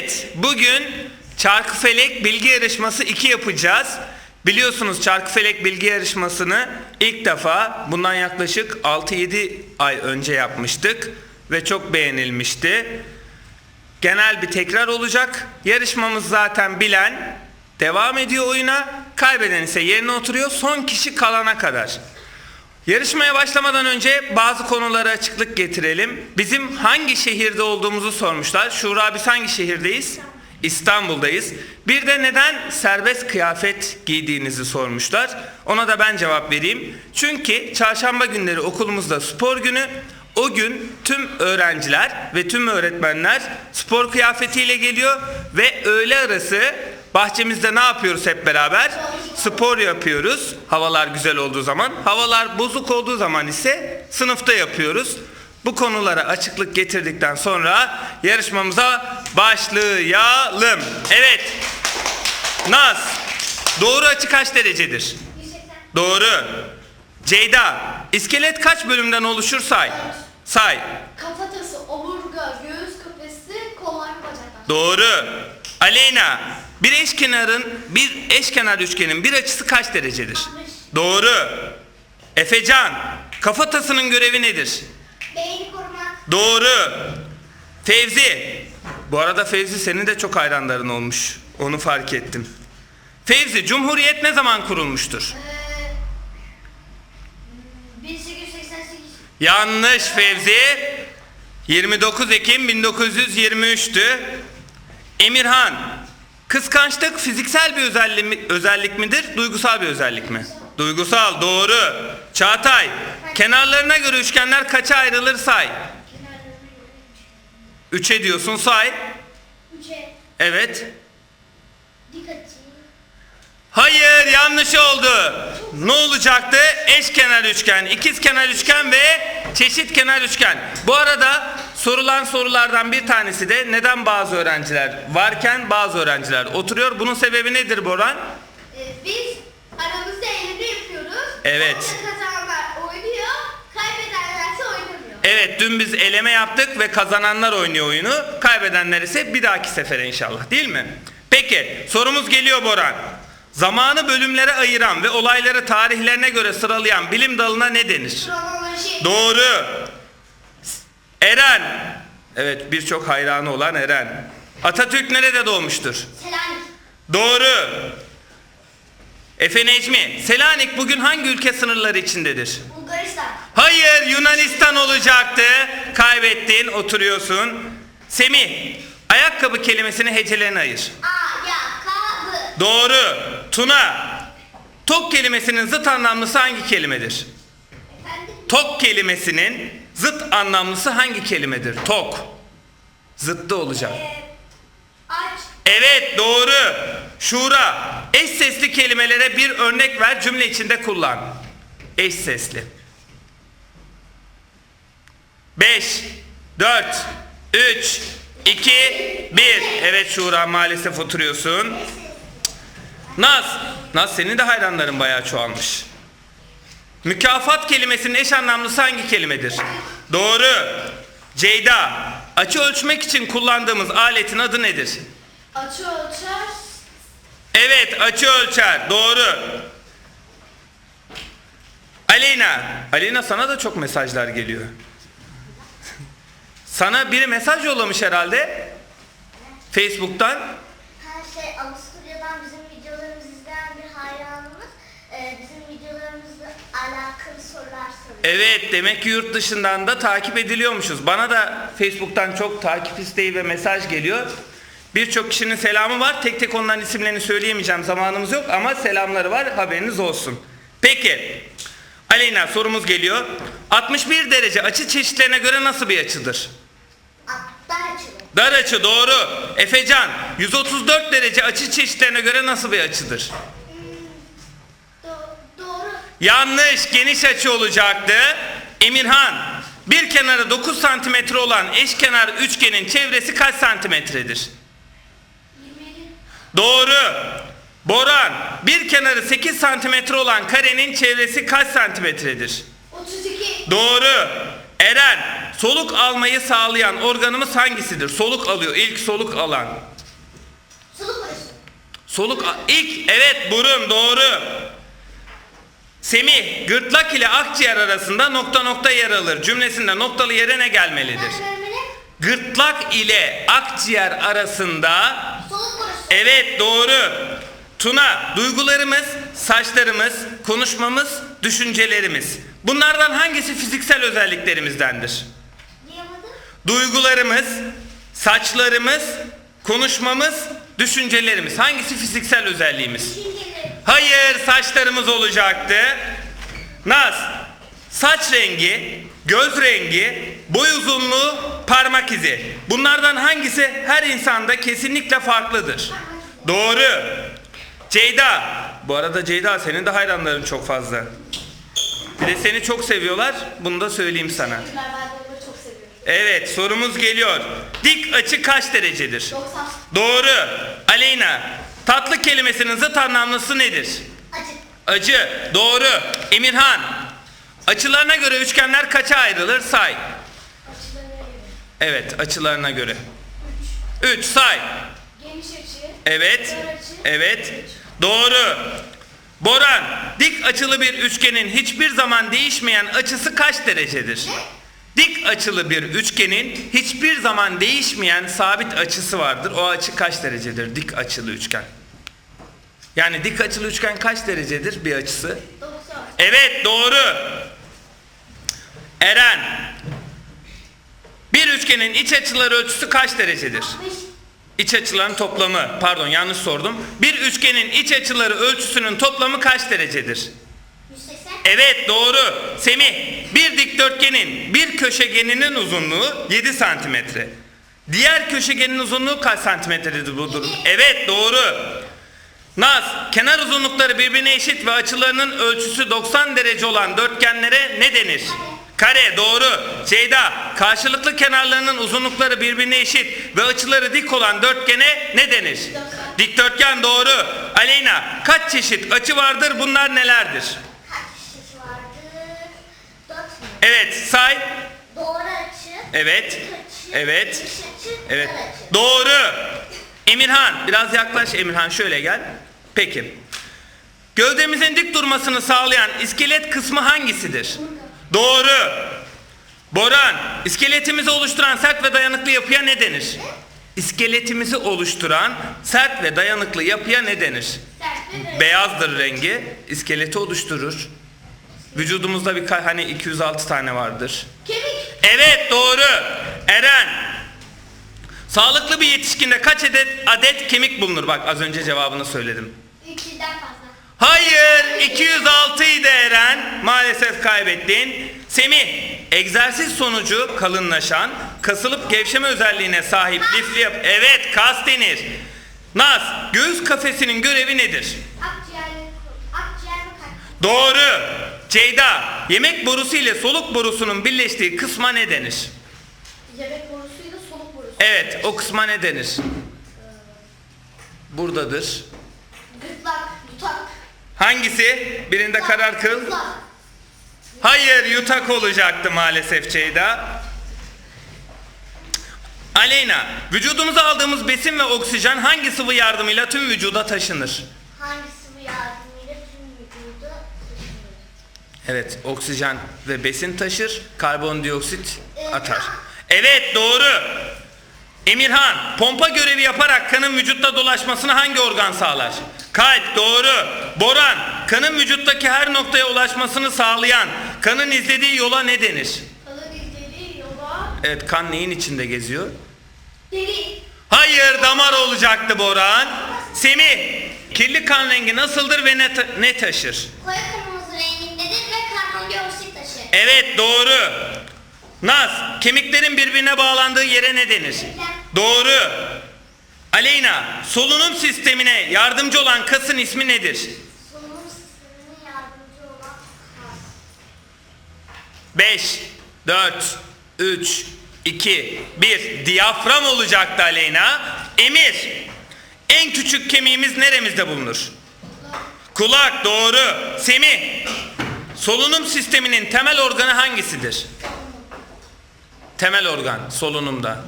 Evet, bugün Çarkıfelek Bilgi Yarışması 2 yapacağız. Biliyorsunuz Çarkıfelek Bilgi Yarışması'nı ilk defa bundan yaklaşık 6-7 ay önce yapmıştık ve çok beğenilmişti. Genel bir tekrar olacak. Yarışmamız zaten bilen devam ediyor oyuna. Kaybeden ise yerine oturuyor son kişi kalana kadar. Yarışmaya başlamadan önce bazı konulara açıklık getirelim. Bizim hangi şehirde olduğumuzu sormuşlar. Şura biz hangi şehirdeyiz? İstanbul'dayız. Bir de neden serbest kıyafet giydiğinizi sormuşlar. Ona da ben cevap vereyim. Çünkü çarşamba günleri okulumuzda spor günü. O gün tüm öğrenciler ve tüm öğretmenler spor kıyafetiyle geliyor ve öğle arası bahçemizde ne yapıyoruz hep beraber? Spor yapıyoruz. Havalar güzel olduğu zaman. Havalar bozuk olduğu zaman ise sınıfta yapıyoruz. Bu konulara açıklık getirdikten sonra yarışmamıza başlayalım. Evet. Naz. Doğru açı kaç derecedir? Doğru. Ceyda. İskelet kaç bölümden oluşur say? Say. Kafatası, omurga, göğüs kafesi, kollar bacaklar. Doğru. Aleyna. Bir eşkenarın bir eşkenar üçgenin bir açısı kaç derecedir? Altmış. Doğru. Efecan. Kafatasının görevi nedir? Beyni korumak. Doğru. Fevzi. Bu arada Fevzi senin de çok hayranların olmuş. Onu fark ettim. Fevzi, Cumhuriyet ne zaman kurulmuştur? Ee, 1888. Yanlış Fevzi. 29 Ekim 1923'tü. Emirhan. Kıskançlık fiziksel bir özellik, mi- özellik midir, duygusal bir özellik mi? Duygusal, doğru. Çağatay. Kenarlarına göre üçgenler kaça ayrılır say? Üçe diyorsun say. Üçe. Evet. Hayır yanlış oldu. Ne olacaktı? Eşkenar üçgen, ikizkenar üçgen ve çeşit kenar üçgen. Bu arada sorulan sorulardan bir tanesi de neden bazı öğrenciler varken bazı öğrenciler oturuyor? Bunun sebebi nedir Boran? Ee, biz aramızda eğlence yapıyoruz. Evet. Kazananlar oynuyor, kaybedenlerse oynamıyor. Evet dün biz eleme yaptık ve kazananlar oynuyor oyunu. Kaybedenler ise bir dahaki sefere inşallah değil mi? Peki sorumuz geliyor Boran. Zamanı bölümlere ayıran ve olayları tarihlerine göre sıralayan bilim dalına ne denir? Kronoloji. Doğru. Eren. Evet birçok hayranı olan Eren. Atatürk nerede doğmuştur? Selanik. Doğru. Efe Necmi. Selanik bugün hangi ülke sınırları içindedir? Bulgaristan. Hayır Yunanistan olacaktı. Kaybettin oturuyorsun. Semih. Ayakkabı kelimesini hecelerine ayır. Ayakkabı. Doğru. Tuna. Tok kelimesinin zıt anlamlısı hangi kelimedir? Efendim? Tok kelimesinin zıt anlamlısı hangi kelimedir? Tok. Zıttı olacak. Aç. Evet doğru. Şura. Eş sesli kelimelere bir örnek ver cümle içinde kullan. Eş sesli. 5, 4, 3, 2, 1. Evet Şura maalesef oturuyorsun. Naz. Naz senin de hayranların bayağı çoğalmış. Mükafat kelimesinin eş anlamlısı hangi kelimedir? Doğru. Ceyda. Açı ölçmek için kullandığımız aletin adı nedir? Açı ölçer. Evet açı ölçer. Doğru. Aleyna. Aleyna sana da çok mesajlar geliyor. Sana biri mesaj yollamış herhalde. Facebook'tan. Her şey Avusturya'dan alakalı sorular soruyor. Evet demek ki yurt dışından da takip ediliyormuşuz. Bana da Facebook'tan çok takip isteği ve mesaj geliyor. Birçok kişinin selamı var. Tek tek onların isimlerini söyleyemeyeceğim. Zamanımız yok ama selamları var. Haberiniz olsun. Peki. Aleyna sorumuz geliyor. 61 derece açı çeşitlerine göre nasıl bir açıdır? Atlar açılır. Dar açı doğru. Efecan 134 derece açı çeşitlerine göre nasıl bir açıdır? Yanlış geniş açı olacaktı. Emirhan bir kenarı 9 santimetre olan eşkenar üçgenin çevresi kaç santimetredir? 27. Doğru. Boran bir kenarı 8 santimetre olan karenin çevresi kaç santimetredir? 32. Doğru. Eren soluk almayı sağlayan organımız hangisidir? Soluk alıyor. ilk soluk alan. Soluk. Soluk ilk evet burun doğru. Semih gırtlak ile akciğer arasında nokta nokta yer alır. Cümlesinde noktalı yere ne gelmelidir? Gırtlak ile akciğer arasında evet doğru. Tuna duygularımız, saçlarımız, konuşmamız, düşüncelerimiz. Bunlardan hangisi fiziksel özelliklerimizdendir? Duygularımız, saçlarımız, konuşmamız, düşüncelerimiz. Hangisi fiziksel özelliğimiz? Düşünceleri. Hayır saçlarımız olacaktı. Naz, saç rengi, göz rengi, boy uzunluğu, parmak izi. Bunlardan hangisi her insanda kesinlikle farklıdır? Doğru. Ceyda. Bu arada Ceyda senin de hayranların çok fazla. Bir de seni çok seviyorlar. Bunu da söyleyeyim sana. Evet sorumuz geliyor. Dik açı kaç derecedir? 90. Doğru. Aleyna. Tatlı kelimesinin zıt anlamlısı nedir? Acı. Acı. Doğru. Emirhan. Açılarına göre üçgenler kaça ayrılır? Say. Açılarına göre. Evet açılarına göre. 3 say. Geniş açı. Evet. Açı. Evet. Doğru. Boran. Dik açılı bir üçgenin hiçbir zaman değişmeyen açısı kaç derecedir? Dik açılı bir üçgenin hiçbir zaman değişmeyen sabit açısı vardır. O açı kaç derecedir? Dik açılı üçgen. Yani dik açılı üçgen kaç derecedir bir açısı? 90. Evet doğru. Eren. Bir üçgenin iç açıları ölçüsü kaç derecedir? 65. İç açıların toplamı. Pardon yanlış sordum. Bir üçgenin iç açıları ölçüsünün toplamı kaç derecedir? 180. Evet doğru. Semih. Bir dikdörtgenin bir köşegeninin uzunluğu 7 santimetre. Diğer köşegenin uzunluğu kaç santimetredir bu durum? Evet doğru. Naz, kenar uzunlukları birbirine eşit ve açılarının ölçüsü 90 derece olan dörtgenlere ne denir? Kare doğru. Ceyda, karşılıklı kenarlarının uzunlukları birbirine eşit ve açıları dik olan dörtgene ne denir? Dikdörtgen doğru. Aleyna, kaç çeşit açı vardır bunlar nelerdir? Kaç çeşit vardı? 4 mü? Evet, say. Doğru açı. Evet. açı, Evet. Açı. Evet. açı. Doğru. Emirhan biraz yaklaş Emirhan şöyle gel. Peki. Gövdemizin dik durmasını sağlayan iskelet kısmı hangisidir? Doğru. Boran, iskeletimizi oluşturan sert ve dayanıklı yapıya ne denir? İskeletimizi oluşturan sert ve dayanıklı yapıya ne denir? Beyazdır rengi, iskeleti oluşturur. Vücudumuzda bir hani 206 tane vardır. Kemik. Evet doğru. Eren. Sağlıklı bir yetişkinde kaç adet, adet kemik bulunur? Bak az önce cevabını söyledim. 200'den fazla. Hayır 206 idi Eren. Maalesef kaybettin. Semih. Egzersiz sonucu kalınlaşan, kasılıp gevşeme özelliğine sahip lifli yap. Evet kas denir. Naz. Göğüs kafesinin görevi nedir? Akciğer, akciğer. Doğru. Ceyda. Yemek borusu ile soluk borusunun birleştiği kısma ne denir? Yemek borusuyla soluk borusu. Evet, o kısma ne denir? Buradadır. Gırtlak, yutak. Hangisi? Birinde karar kıl. Gırtlak. Hayır, yutak olacaktı maalesef Ceyda. Aleyna, vücudumuza aldığımız besin ve oksijen hangi sıvı yardımıyla tüm vücuda taşınır? Hangi sıvı yardımıyla tüm vücuda taşınır? Evet, oksijen ve besin taşır, karbondioksit atar. Evet, doğru. Emirhan, pompa görevi yaparak kanın vücutta dolaşmasını hangi organ sağlar? Kalp, doğru. Boran, kanın vücuttaki her noktaya ulaşmasını sağlayan, kanın izlediği yola ne denir? Kalın izlediği yola. Evet, kan neyin içinde geziyor? Deri. Hayır, damar olacaktı Boran. Semih, kirli kan rengi nasıldır ve ne, ta- ne taşır? Koyu kırmızı rengindedir ve karbondioksit taşır. Evet doğru. Naz, kemiklerin birbirine bağlandığı yere ne denir? Doğru. Aleyna, solunum sistemine yardımcı olan kasın ismi nedir? Solunum sistemine yardımcı olan kas. 5, 4, 3, 2, 1. Diyafram olacaktı Aleyna. Emir, en küçük kemiğimiz neremizde bulunur? Kulak, doğru. Semih, solunum sisteminin temel organı hangisidir? Temel organ solunumda.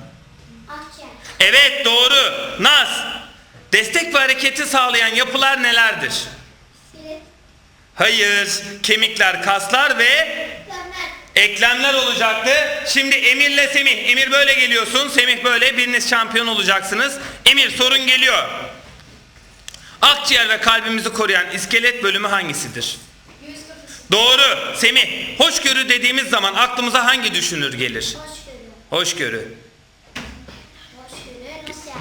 Akciğer. Evet doğru. Naz. Destek ve hareketi sağlayan yapılar nelerdir? İskelet. Hayır. Kemikler, kaslar ve eklemler olacaktı. Şimdi Emir'le Semih. Emir böyle geliyorsun. Semih böyle. Biriniz şampiyon olacaksınız. Emir sorun geliyor. Akciğer ve kalbimizi koruyan iskelet bölümü hangisidir? Doğru. Semih. Hoşgörü dediğimiz zaman aklımıza hangi düşünür gelir? Hoşgörü.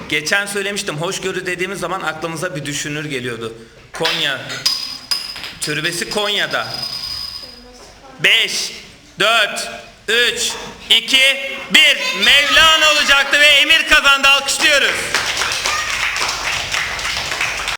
Geçen söylemiştim. Hoşgörü dediğimiz zaman aklımıza bir düşünür geliyordu. Konya. Türbesi Konya'da. 5, 4, 3, 2, 1. Mevlana olacaktı ve Emir kazandı. Alkışlıyoruz.